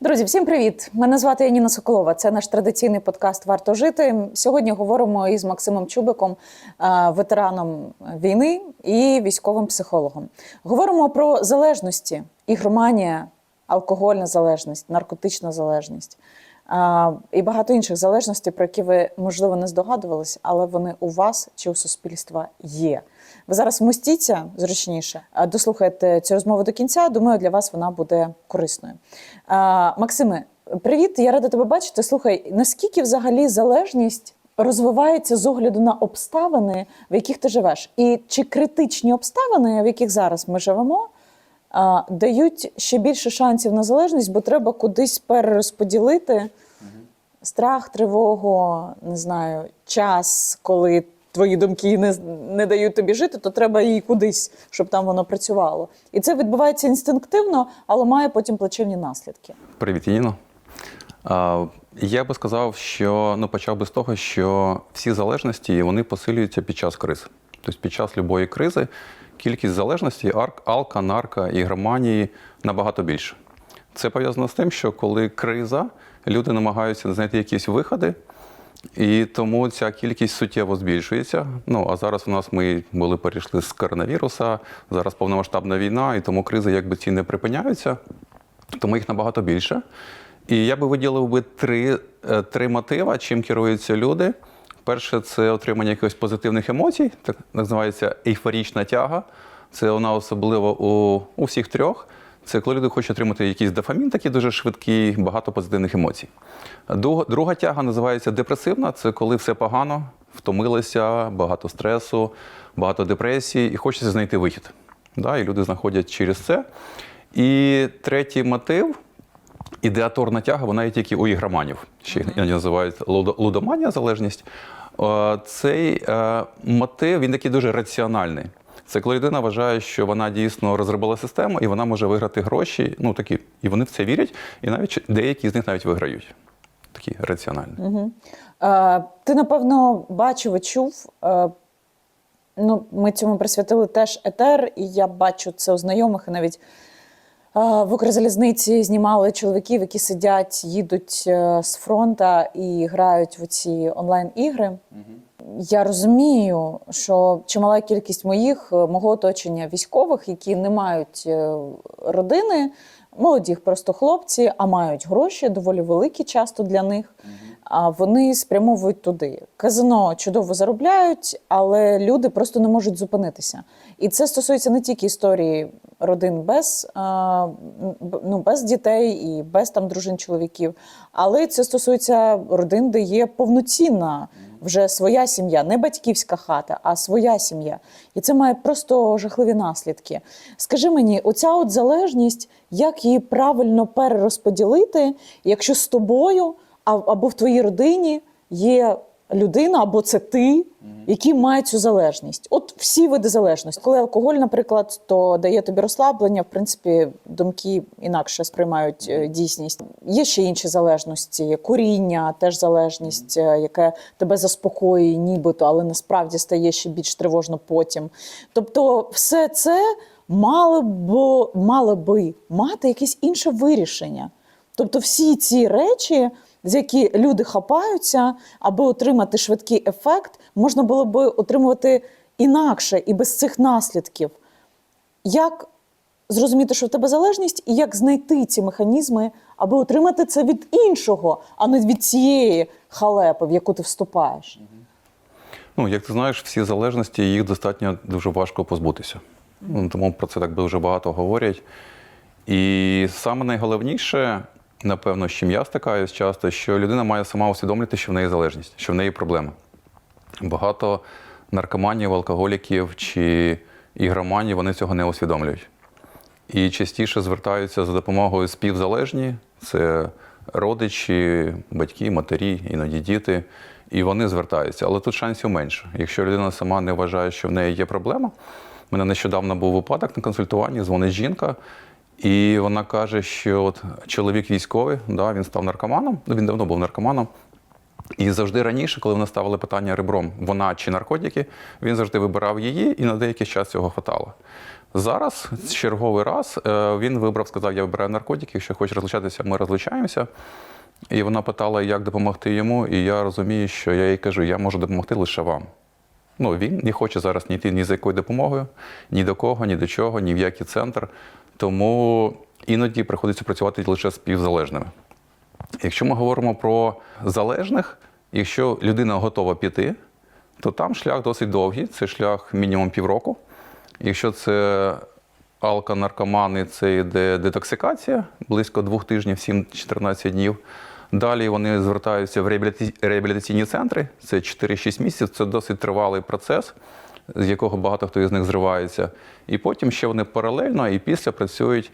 Друзі, всім привіт! Мене звати Яніна Соколова. Це наш традиційний подкаст Варто жити. Сьогодні говоримо із Максимом Чубиком, е, ветераном війни і військовим психологом. Говоримо про залежності, ігроманія, алкогольна залежність, наркотична залежність і багато інших залежностей, про які ви можливо не здогадувались, але вони у вас чи у суспільства є. Ви зараз вмостіться зручніше, дослухайте цю розмову до кінця. Думаю, для вас вона буде корисною. Максиме, привіт! Я рада тебе бачити. Слухай, наскільки взагалі залежність розвивається з огляду на обставини, в яких ти живеш, і чи критичні обставини, в яких зараз ми живемо, дають ще більше шансів на залежність, бо треба кудись перерозподілити страх, тривогу, не знаю, час, коли твої думки не, не дають тобі жити, то треба їй кудись, щоб там воно працювало. І це відбувається інстинктивно, але має потім плачевні наслідки. Привіт, Яніно. Я би сказав, що ну, почав би з того, що всі залежності вони посилюються під час криз. Тобто під час будь-якої кризи кількість залежностей арк, алка, нарка і громанії набагато більше. Це пов'язано з тим, що коли криза, люди намагаються знайти якісь виходи, і тому ця кількість суттєво збільшується. Ну а зараз у нас ми були перейшли з коронавіруса, зараз повномасштабна війна, і тому кризи якби ці не припиняються, тому їх набагато більше. І я би виділив би три, е, три мотива, чим керуються люди. Перше, це отримання якихось позитивних емоцій, так називається ейфорічна тяга. Це вона особливо у, у всіх трьох. Це коли люди хочуть отримати якийсь дофамін, такий дуже швидкий, багато позитивних емоцій. Друга, тяга називається депресивна. Це коли все погано, втомилися, багато стресу, багато депресії, і хочеться знайти вихід. Да, і люди знаходять через це. І третій мотив ідеаторна тяга, вона є тільки у ігроманів. Ще іноді називають лудо- лудоманія, залежність. Е, Цей е, мотив він такий дуже раціональний. Це коли людина вважає, що вона дійсно розробила систему і вона може виграти гроші. Ну такі, і вони в це вірять, і навіть деякі з них навіть виграють. Такі раціональні. Угу. Е, ти, напевно, бачив і чув. Е, ну, ми цьому присвятили теж етер, і я бачу це у знайомих, і навіть в Укрзалізниці знімали чоловіків, які сидять, їдуть е, з фронта і грають в ці онлайн-ігри. Я розумію, що чимала кількість моїх е, мого оточення військових, які не мають е, родини, молоді просто хлопці, а мають гроші, доволі великі часто для них. А вони спрямовують туди. Казино чудово заробляють, але люди просто не можуть зупинитися. І це стосується не тільки історії родин без, ну, без дітей і без там дружин чоловіків, але це стосується родин, де є повноцінна вже своя сім'я, не батьківська хата, а своя сім'я. І це має просто жахливі наслідки. Скажи мені, оця от залежність, як її правильно перерозподілити, якщо з тобою або в твоїй родині є людина, або це ти, які мають цю залежність. От всі види залежності. Коли алкоголь, наприклад, то дає тобі розслаблення, в принципі, думки інакше сприймають е, дійсність. Є ще інші залежності, куріння, теж залежність, е, яке тебе заспокоює, нібито, але насправді стає ще більш тривожно потім. Тобто, все це мало б мало би мати якесь інше вирішення. Тобто, всі ці речі, з які люди хапаються, аби отримати швидкий ефект, можна було би отримувати інакше і без цих наслідків. Як зрозуміти, що в тебе залежність, і як знайти ці механізми, аби отримати це від іншого, а не від цієї халепи, в яку ти вступаєш? Ну, як ти знаєш, всі залежності їх достатньо дуже важко позбутися. Тому про це так дуже багато говорять. І саме найголовніше, напевно, з чим я стикаюсь часто, що людина має сама усвідомлювати, що в неї залежність, що в неї проблема. Багато наркоманів, алкоголіків чи ігроманів вони цього не усвідомлюють. І частіше звертаються за допомогою співзалежні, це родичі, батьки, матері, іноді діти. І вони звертаються. Але тут шансів менше. Якщо людина сама не вважає, що в неї є проблема. У мене нещодавно був випадок на консультуванні, дзвонить жінка, і вона каже, що от чоловік військовий, да, він став наркоманом, ну він давно був наркоманом. І завжди раніше, коли вони ставили питання ребром, вона чи наркотики, він завжди вибирав її, і на деякий час цього хватало. Зараз, черговий раз, е, він вибрав, сказав: Я вибираю наркотики, якщо хочеш розлучатися, ми розлучаємося. І вона питала, як допомогти йому, і я розумію, що я їй кажу, я можу допомогти лише вам. Ну, він не хоче зараз ні йти ні за якою допомогою, ні до кого, ні до чого, ні в який центр. Тому іноді приходиться працювати лише з співзалежними. Якщо ми говоримо про залежних, якщо людина готова піти, то там шлях досить довгий, це шлях мінімум півроку. Якщо це алконаркомани, це йде детоксикація близько двох тижнів, 7-14 днів. Далі вони звертаються в реабілітаційні центри, це 4-6 місяців, це досить тривалий процес, з якого багато хто із них зривається. І потім ще вони паралельно і після працюють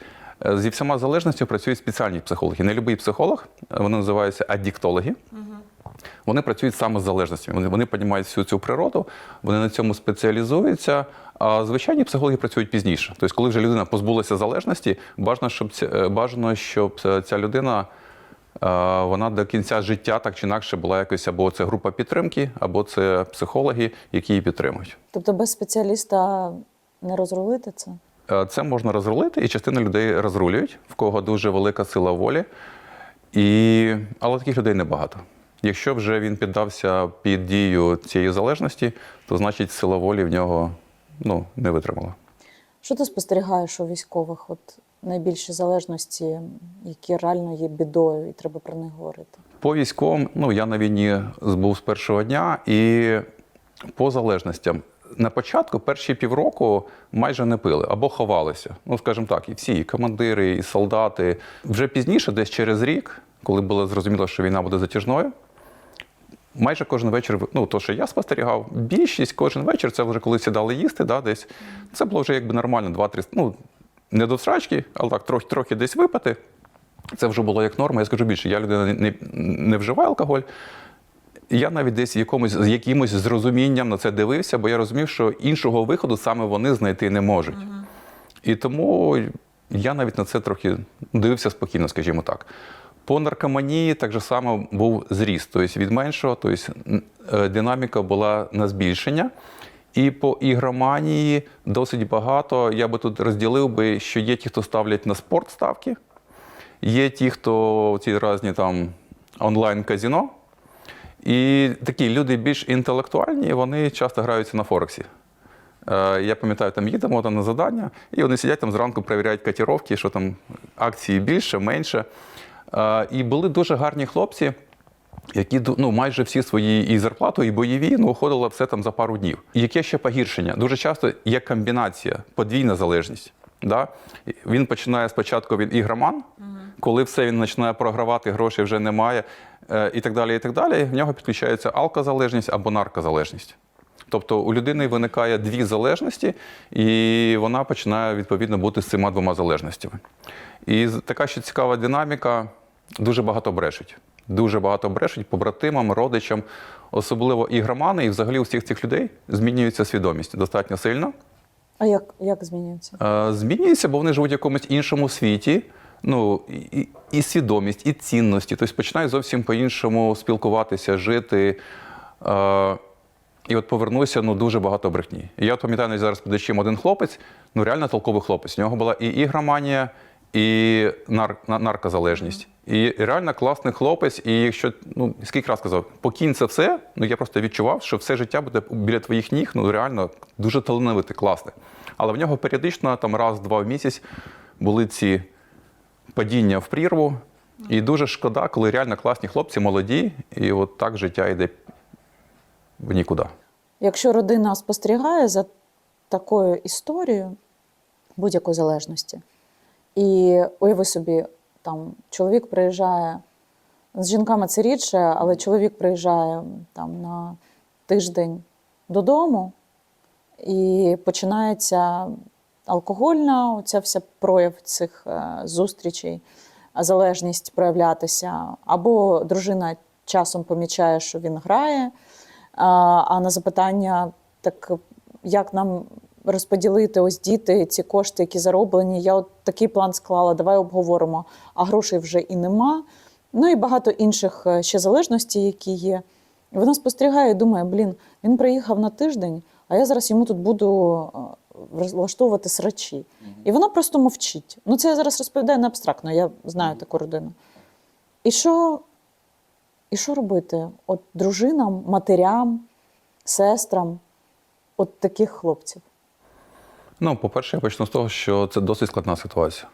е, зі всіма залежністю працюють спеціальні психологи. Не любий психолог, е, вони називаються аддіктологи. Вони працюють саме з залежностями. Вони, вони розуміють всю цю природу, вони на цьому спеціалізуються. А звичайні психологи працюють пізніше. Тобто, коли вже людина позбулася залежності, бажано, щоб ця, е, бажано, щоб ця людина вона до кінця життя так чи інакше була якось або це група підтримки, або це психологи, які її підтримують. Тобто без спеціаліста не розрулити це? Е, Це можна розрулити, і частина людей розрулюють, в кого дуже велика сила волі. І... Але таких людей небагато. Якщо вже він піддався під дію цієї залежності, то значить сила волі в нього ну, не витримала. Що ти спостерігаєш у військових? От найбільші залежності, які реально є бідою, і треба про них говорити. По військовим, ну я на війні був з першого дня, і по залежностям. На початку, перші півроку, майже не пили або ховалися. Ну, скажімо так, і всі, і командири, і солдати. Вже пізніше, десь через рік, коли було зрозуміло, що війна буде затяжною, майже кожен вечір, ну то, що я спостерігав, більшість кожен вечір, це вже коли сідали їсти, да, десь. Це було вже якби нормально, два-три, ну, не до срачки, але так, трохи, трохи десь випити. Це вже було як норма. Я скажу більше, я людина не, не, вживаю алкоголь. Я навіть десь якомусь, з якимось зрозумінням на це дивився, бо я розумів, що іншого виходу саме вони знайти не можуть. І тому я навіть на це трохи дивився спокійно, скажімо так. По наркоманії так же само був зріст, тобто від меншого, тобто е, динаміка була на збільшення. І по ігроманії досить багато. Я би тут розділив би, що є ті, хто ставлять на спорт ставки, є ті, хто ці різні там онлайн-казіно. І такі люди більш інтелектуальні, вони часто граються на Форексі. Е, Я пам'ятаю, там їдемо там на завдання, і вони сидять там зранку, перевіряють котировки, що там акції більше, менше. Е, І були дуже гарні хлопці, які ну, майже всі свої і зарплату, і бойові ну, уходило все там за пару днів. І яке ще погіршення? Дуже часто є комбінація, подвійна залежність. Да? Він починає спочатку від ігроман, коли все він починає програвати, грошей вже немає, е, і так далі. і так далі. В нього підключається алкозалежність або наркозалежність. Тобто у людини виникає дві залежності, і вона починає відповідно бути з цими двома залежностями. І така ще цікава динаміка: дуже багато брешуть. Дуже багато брешуть побратимам, родичам, особливо ігромани, і взагалі у всіх цих людей змінюється свідомість достатньо сильно. А як, як змінюється? Е, Змінюється, бо вони живуть в якомусь іншому світі. Ну, і, і- свідомість, і цінності. Тобто починають зовсім по-іншому спілкуватися, жити. Е, і от повернуся, ну дуже багато брехні. І я пам'ятаю зараз під очима один хлопець, ну реально толковий хлопець. У нього була і ігроманія, і нар, наркозалежність. І реально класний хлопець. І якщо ну скільки раз сказав, покинь це все, ну я просто відчував, що все життя буде біля твоїх ніг, ну реально дуже талановитий, класний. Але в нього періодично там раз-два в місяць були ці падіння в прірву. І дуже шкода, коли реально класні хлопці, молоді, і от так життя йде в нікуди. Якщо родина спостерігає за такою історією будь-якої залежності, і уяви собі, там чоловік приїжджає з жінками це рідше, але чоловік приїжджає там на тиждень додому, і починається алкогольна, оця вся прояв цих е, зустрічей, залежність проявлятися. Або дружина часом помічає, що він грає. А, а на запитання, так як нам розподілити ось діти, ці кошти, які зароблені, я от такий план склала, давай обговоримо, а грошей вже і нема. Ну і багато інших е, ще залежностей, які є. І вона спостерігає і думає: блін, він приїхав на тиждень, а я зараз йому тут буду е, влаштовувати срачі. І вона просто мовчить. Ну, це я зараз розповідаю не абстрактно, я знаю таку родину. І що, і що робити? От дружинам, матерям, сестрам, от таких хлопців. Ну, по-перше, я почну з того, що це досить складна ситуація.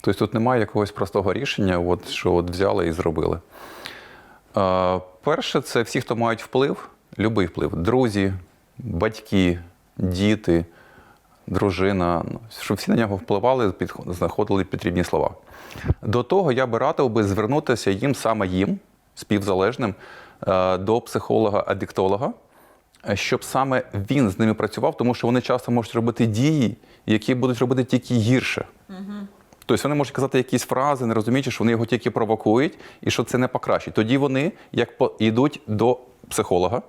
Тобто тут немає якогось простого рішення, от, що от взяли і зробили. Е, перше, це всі, хто мають вплив, любий вплив. Друзі, батьки, діти, дружина, ну, щоб всі на нього впливали, підход- знаходили потрібні слова. До того я би радив би звернутися їм саме їм, співзалежним, е, до психолога-адиктолога, щоб саме він з ними працював, тому що вони часто можуть робити дії, які будуть робити тільки гірше. Тобто вони можуть казати якісь фрази, не розуміючи, що вони його тільки провокують і що це не покращить. Тоді вони як по- йдуть до психолога,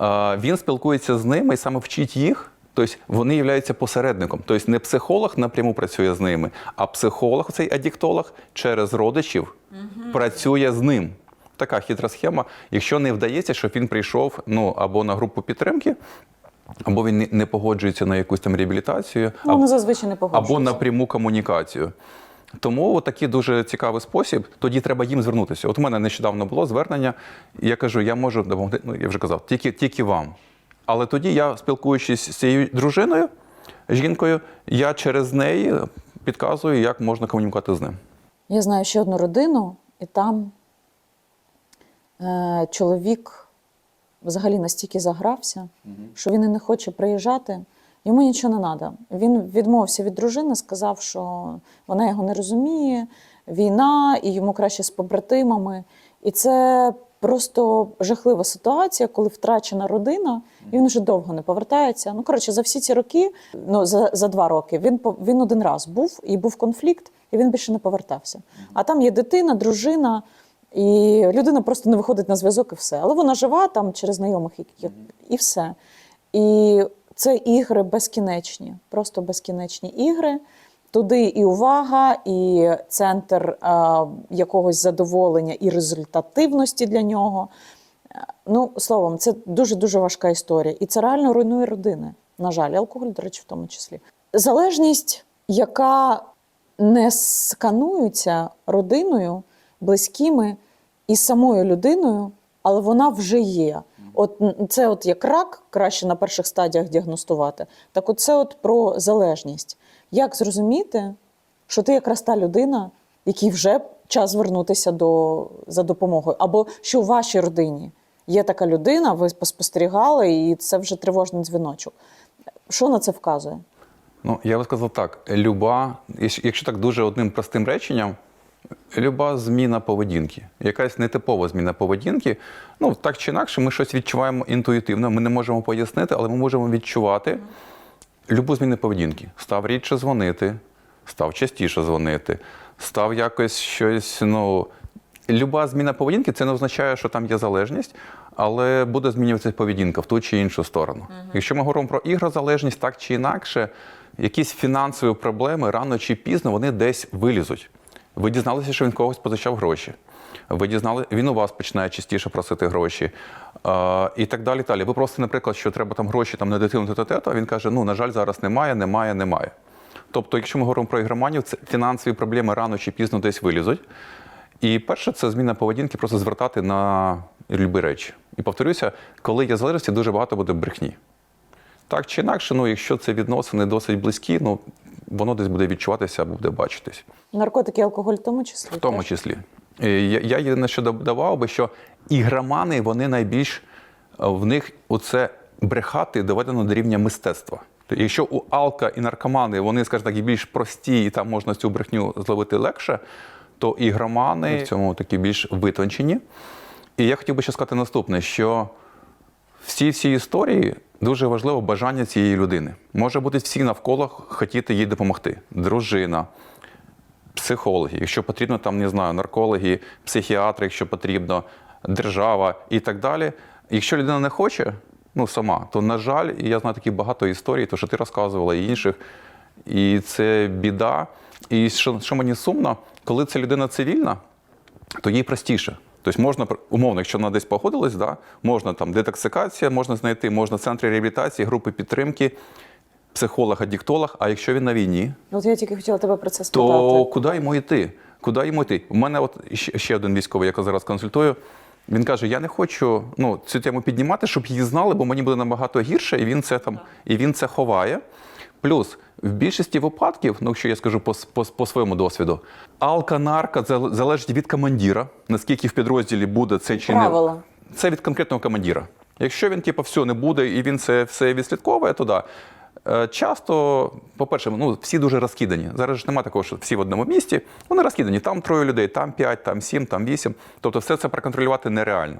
е, він спілкується з ними і саме вчить їх. Тобто вони являються посередником. Тобто не психолог напряму працює з ними, а психолог, цей адіктолог, через родичів працює з ним. Така хитра схема. Якщо не вдається, щоб він прийшов ну, або на групу підтримки, або він не- погоджується на якусь там реабілітацію, Ну, або- вони зазвичай не або на пряму комунікацію. Тому такий дуже цікавий спосіб. Тоді треба їм звернутися. От у мене нещодавно було звернення, і я кажу, я можу допомогти. Ну я вже казав, тільки, тільки вам. Але тоді я, спілкуючись з цією дружиною, жінкою, я через неї підказую, як можна комунікувати з ним. Я знаю ще одну родину, і там чоловік взагалі настільки загрався, що він і не хоче приїжджати. Йому нічого не треба. Він відмовився від дружини, сказав, що вона його не розуміє, війна, і йому краще з побратимами. І це просто жахлива ситуація, коли втрачена родина, і він вже довго не повертається. Ну, коротше, за всі ці роки, ну за, за два роки, він він один раз був і був конфлікт, і він більше не повертався. А там є дитина, дружина, і людина просто не виходить на зв'язок і все. Але вона жива там через знайомих і, і, все. І це ігри безкінечні, просто безкінечні ігри. Туди і увага, і центр е, якогось задоволення і результативності для нього. Е, Ну, словом, це дуже дуже важка історія. І це реально руйнує родини. На жаль, алкоголь, до речі, в тому числі. Залежність, яка не сканується родиною, близькими і самою людиною, але вона вже є. От це от як рак, краще на перших стадіях діагностувати. Так, от це от про залежність. Як зрозуміти, що ти якраз та людина, якій вже час звернутися до, за допомогою, або що у вашій родині є така людина, ви спостерігали, і це вже тривожний дзвіночок. Що на це вказує? Ну, я би сказав так: люба, якщо якщо так дуже одним простим реченням, люба зміна поведінки, якась нетипова зміна поведінки. Ну, так чи інакше, ми щось відчуваємо інтуїтивно, ми не можемо пояснити, але ми можемо відчувати любу зміну поведінки. Став рідше дзвонити, став частіше дзвонити, став якось щось, ну. Люба зміна поведінки це не означає, що там є залежність, але буде змінюватися поведінка в ту чи іншу сторону. Якщо ми говоримо про ігрозалежність, так чи інакше, якісь фінансові проблеми рано чи пізно вони десь вилізуть. Ви дізналися, що він когось позичав гроші. Ви дізнали, він у вас починає частіше просити гроші. Е, і так далі. далі. Ви просто, наприклад, що треба там гроші там, на дитину те а він каже: ну, на жаль, зараз немає, немає, немає. Тобто, якщо ми говоримо про ігроманів, це фінансові проблеми рано чи пізно десь вилізуть. І перше, це зміна поведінки, просто звертати на любі речі. І повторюся, коли є залежності, дуже багато буде брехні. Так чи інакше, ну, якщо це відносини досить близькі, ну, воно десь буде відчуватися або буде бачитись. Наркотики, алкоголь в тому числі? В тому числі. Я, єдине, що додавав би, що ігромани, вони найбільш е, в них оце брехати доведено до рівня мистецтва. Тобто, Якщо у алка і наркомани, вони, скажімо так, і більш прості, і там можна цю брехню зловити легше, то ігромани в цьому такі більш витончені. І я хотів би ще сказати наступне: що всі ці історії дуже важливо бажання цієї людини. Може бути всі навколо хотіти їй допомогти. Дружина, психологи, якщо потрібно, там не знаю, наркологи, психіатри, якщо потрібно, держава і так далі. Якщо людина не хоче, ну сама, то на жаль, я знаю такі багато історій, то що ти розказувала і інших, і це біда. І що, що мені сумно, коли це людина цивільна, то їй простіше. Тобто можна, умовно, якщо вона десь походилась, да, можна там детоксикація, можна знайти, можна центри реабілітації, групи підтримки, психолог, аддіктолог. А якщо він на війні, От я тільки хотіла тебе про це спитати. то куди йому йти? Куди йому йти? У мене от ще ще один військовий, якого зараз консультую. Він каже: я не хочу ну, цю тему піднімати, щоб її знали, бо мені буде набагато гірше, і він це там і він це ховає. Плюс в більшості випадків, ну якщо я скажу по, по, по своєму досвіду, алка, нарка залежить від командира, наскільки в підрозділі буде це чи не Правила. це від конкретного командира. Якщо він, типу, все не буде і він це все відслідковує, то да. Е, Часто, по-перше, ну, всі дуже розкидані. Зараз ж немає такого, що всі в одному місті. Вони розкидані. Там троє людей, там п'ять, там сім, там вісім. Тобто все це проконтролювати нереально.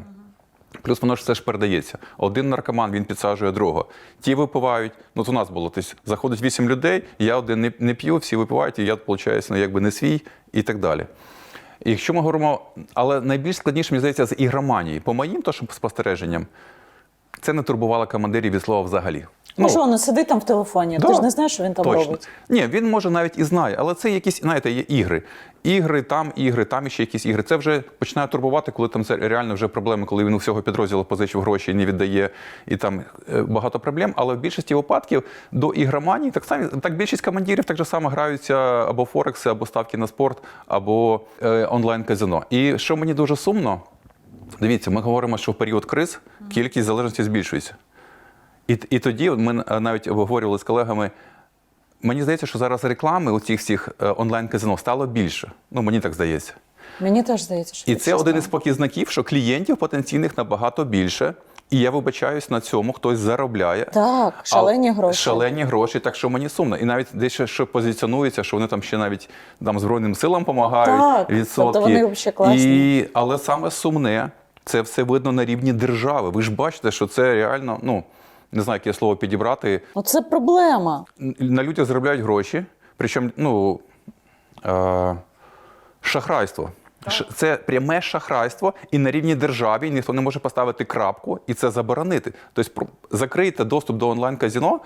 Плюс воно ж все ж передається. Один наркоман він підсаджує другого. Ті випивають. Ну, от у нас було тобто, заходить вісім людей, я один не, не п'ю, всі випивають, і я, виходить, ну, якби не свій і так далі. І якщо ми говоримо, але найбільш складніше, мені здається, з ігроманії. По моїм то, що спостереженням, це не турбувало командирів від слова взагалі. Ну, що воно сидить там в телефоні? Да, Ти ж не знаєш, що він там точно. робить. Ні, він може навіть і знає, але це якісь, знаєте, є ігри. Ігри, там ігри, там іще якісь ігри. Це вже починає турбувати, коли там це реально вже проблеми, коли він у всього підрозділу позичив гроші і не віддає, і там е, багато проблем. Але в більшості випадків до ігроманії так само так більшість командирів так же само граються або Форекси, або ставки на спорт, або е, онлайн-казино. І що мені дуже сумно, дивіться, ми говоримо, що в період криз кількість залежності збільшується. І, і тоді ми навіть обговорювали з колегами. Мені здається, що зараз реклами у цих всіх е, онлайн-казино стало більше. Ну, мені так здається. Мені теж здається, що І це один із показників, що клієнтів потенційних набагато більше. І я вибачаюсь на цьому, хтось заробляє. Так, шалені А- гроші. Шалені гроші, так що мені сумно. І навіть десь ще позиціонується, що вони там ще навіть там Збройним силам допомагають. Так, відсотки. тобто вони взагалі класні. І, але саме сумне, це все видно на рівні держави. Ви ж бачите, що це реально, ну не знаю, яке слово підібрати. Ну це проблема. На людях заробляють гроші, причому ну, е, шахрайство. Це пряме шахрайство, і на рівні державі ніхто не може поставити крапку і це заборонити. Тобто закрийте доступ до онлайн-казіно,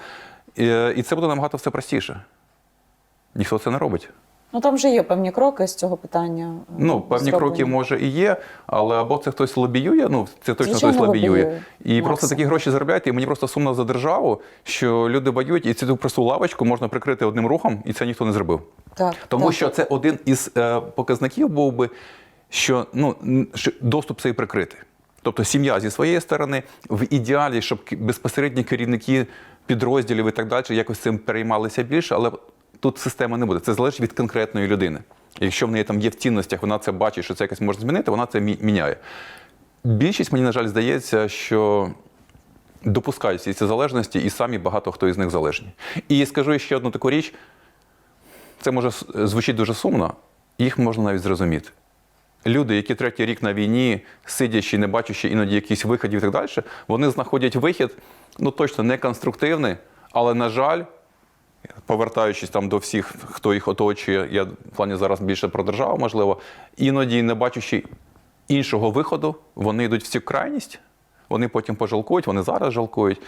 і, і це буде набагато все простіше. Ніхто це не робить. Ну там вже є певні кроки з цього питання. е, Ну, певні зроблені. кроки може і є, але або це хтось лобіює, ну це точно Звичайно, хтось лобіює. лобіює. І Макс. просто такі гроші заробляєте, і мені просто сумно за державу, що люди воюють, і цю просту лавочку можна прикрити одним рухом, і це ніхто не зробив. Так, Тому так. що це один із е, показників був би, що ну, що доступ цей прикритий. Тобто сім'я зі своєї сторони, в ідеалі, щоб безпосередні керівники підрозділів і так далі якось цим переймалися більше, але тут система не буде. Це залежить від конкретної людини. Якщо в неї там є в цінностях, вона це бачить, що це якось може змінити, вона це мі- міняє. Більшість, мені, на жаль, здається, що допускають всі ці залежності, і самі багато хто із них залежні. І скажу ще одну таку річ: це може звучить дуже сумно, їх можна навіть зрозуміти. Люди, які третій рік на війні, сидячи, не бачачи іноді якісь виходів і так далі, вони знаходять вихід, ну точно не конструктивний, але, на жаль, повертаючись там до всіх, хто їх оточує, я в плані зараз більше про державу, можливо, іноді не бачачи іншого виходу, вони йдуть в цю крайність, вони потім пожалкують, вони зараз жалкують,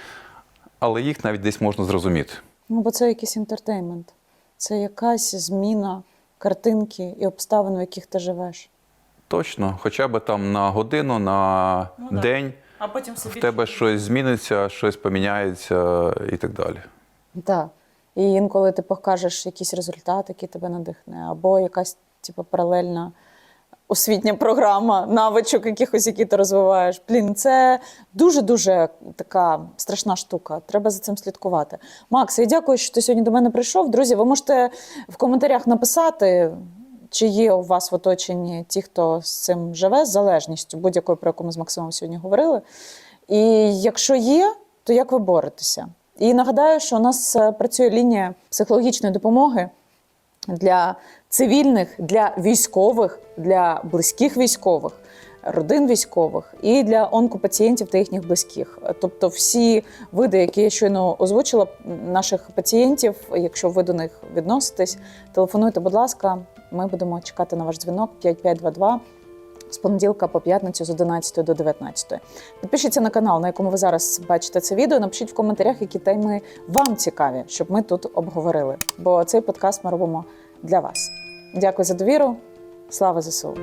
але їх навіть десь можна зрозуміти. Ну, бо це якийсь інтертеймент. Це якась зміна картинки і обставин, в яких ти живеш. Точно, хоча б там на годину, на ну, день А потім в тебе щось зміниться, щось поміняється і так далі. Так. І інколи ти покажеш якийсь результат, який тебе надихне, або якась типу, паралельна освітня програма, навичок якихось, які ти розвиваєш. Блін, це дуже-дуже така страшна штука. Треба за цим слідкувати. Макс, я дякую, що ти сьогодні до мене прийшов. Друзі, ви можете в коментарях написати. Чи є у вас в оточенні ті, хто з цим живе, з залежністю, будь-якою, про яку ми з Максимом сьогодні говорили? І якщо є, то як ви боретеся? І нагадаю, що у нас е, працює лінія психологічної допомоги для цивільних, для військових, для близьких військових, родин військових і для онкопацієнтів та їхніх близьких. Тобто, всі види, які я щойно озвучила, наших пацієнтів, якщо ви до них відноситесь, телефонуйте, будь ласка, ми будемо чекати на ваш дзвінок 5522 з понеділка по п'ятницю з 11 до 19. Підпишіться на канал, на якому ви зараз бачите це відео. Напишіть в коментарях, які теми вам цікаві, щоб ми тут обговорили. Бо цей подкаст ми робимо для вас. Дякую за довіру. Слава ЗСУ!